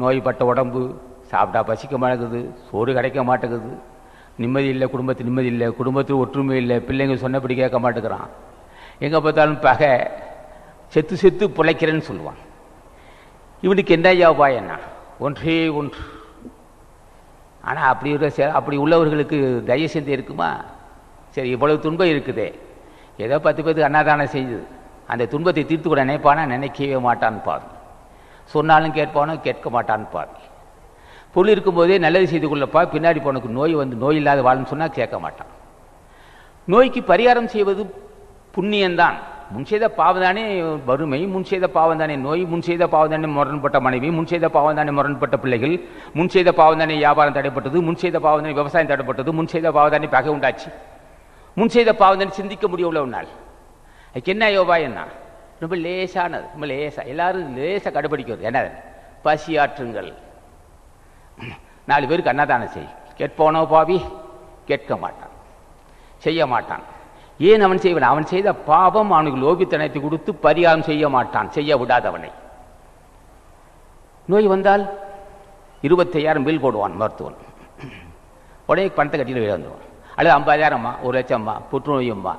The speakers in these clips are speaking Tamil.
நோய்பட்ட உடம்பு சாப்பிட்டா பசிக்க மாட்டேங்குது சோறு கிடைக்க மாட்டேங்குது. நிம்மதி இல்லை குடும்பத்து நிம்மதி இல்லை குடும்பத்தில் ஒற்றுமை இல்லை பிள்ளைங்க சொன்னபடி கேட்க மாட்டேங்கிறான். எங்கே பார்த்தாலும் பகை செத்து செத்து பிழைக்கிறேன்னு சொல்லுவான். இவனுக்கு என்ன உபாயம் என்ன? ஒன்றே ஒன்று. ஆனால் அப்படி இருக்கிற அப்படி உள்ளவர்களுக்கு தயவு செஞ்சு இருக்குமா? சரி இவ்வளவு துன்பம் இருக்குதே. ஏதோ பத்து பேத்துக்கு அன்னதானம் செய்யுது அந்த துன்பத்தை தீர்த்து கூட நினைப்பானா? நினைக்கவே மாட்டான்னு பாரு சொன்னாலும் கேட்பானோ கேட்க மாட்டான்னு பாரு பொருள் இருக்கும்போதே நல்லது செய்து கொள்ளப்பா பின்னாடி போனக்கு நோய் வந்து நோய் இல்லாத வாழ்ன்னு சொன்னால் கேட்க மாட்டான். நோய்க்கு பரிகாரம் செய்வது புண்ணியம்தான். முன் செய்த பாவம் தானே வறுமை முன் செய்த பாவம் தானே நோய் முன் செய்த பாவம் தானே முரண்பட்ட மனைவி முன் செய்த பாவம் தானே முரண்பட்ட பிள்ளைகள் முன் செய்த பாவம் தானே வியாபாரம் தடைப்பட்டது முன் செய்த பாவம் தானே விவசாயம் தடைப்பட்டது முன் செய்த பாவம் தானே பகை உண்டாச்சு. முன் செய்த பாவம் தானே சிந்திக்க முடியவில்லை உன்னால் அதுக்கு என்ன யோபா என்ன? ரொம்ப லேசானது ரொம்ப லேசா. எல்லாரும் லேசா கடைபிடிக்கிறது என்ன பசி ஆற்றுங்கள் நாலு பேருக்கு அன்னதானம் செய். கேட்போனோ பாவி? கேட்க மாட்டான். செய்ய மாட்டான். ஏன் அவன் செய்வன்? அவன் செய்த பாவம் அவனுக்கு லோபித்தனத்தை கொடுத்து பரிகாரம் செய்ய மாட்டான். செய்ய விடாதவனை. நோய் வந்தால் இருபத்தையாயிரம் பில் போடுவான் மருத்துவன். உடனே பணத்தை கட்டியில் வெளியே வந்துடுவான் அல்லது ஐம்பதாயிரம்மா ஒரு லட்சம்மா புற்றுநோயம்மா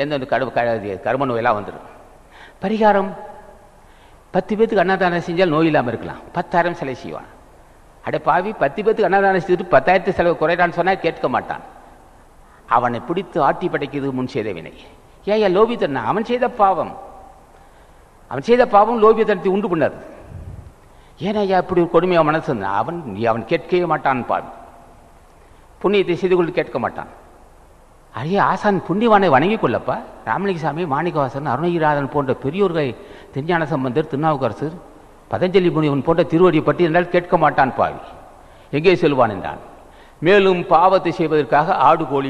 எந்தெந்த கடு கரும நோயெல்லாம் வந்துடும் பரிகாரம் பத்து பேத்துக்கு அன்னதானம் செஞ்சால் நோய் இல்லாமல் இருக்கலாம். பத்தாயிரம் செலவு செய்வான். அட பாவி பத்து பேத்துக்கு அன்னதானம் செய்துட்டு பத்தாயிரத்து செலவு குறைறான்னு சொன்னால் கேட்க மாட்டான். அவனை பிடித்து ஆட்டி படைக்கிறது முன் செய்த வினை ஏன் லோபித்தன் அவன் செய்த பாவம். அவன் செய்த பாவம் லோபித்தனத்தை உண்டு பண்ணார். ஏன் ஐயா இப்படி ஒரு கொடுமையாக மனசு அவன் அவன் கேட்கவே மாட்டான் பாவி. புண்ணியத்தை செய்து கொண்டு கேட்க மாட்டான். அரிய ஆசான் புண்ணியவானை வணங்கிக் கொள்ளப்பா? ராமலிங்கசாமி மாணிக்கவாசன் அருணகிராதன் போன்ற பெரியோர்களை திருஞான சம்பந்தர் திருநாவுக்கரசர் பதஞ்சலி முனிவன் போன்ற திருவடியை பற்றி என்றால் கேட்க மாட்டான் பாவி. எங்கே செல்வான் என்றான். மேலும் பாவத்தை செய்வதற்காக ஆடு கோழி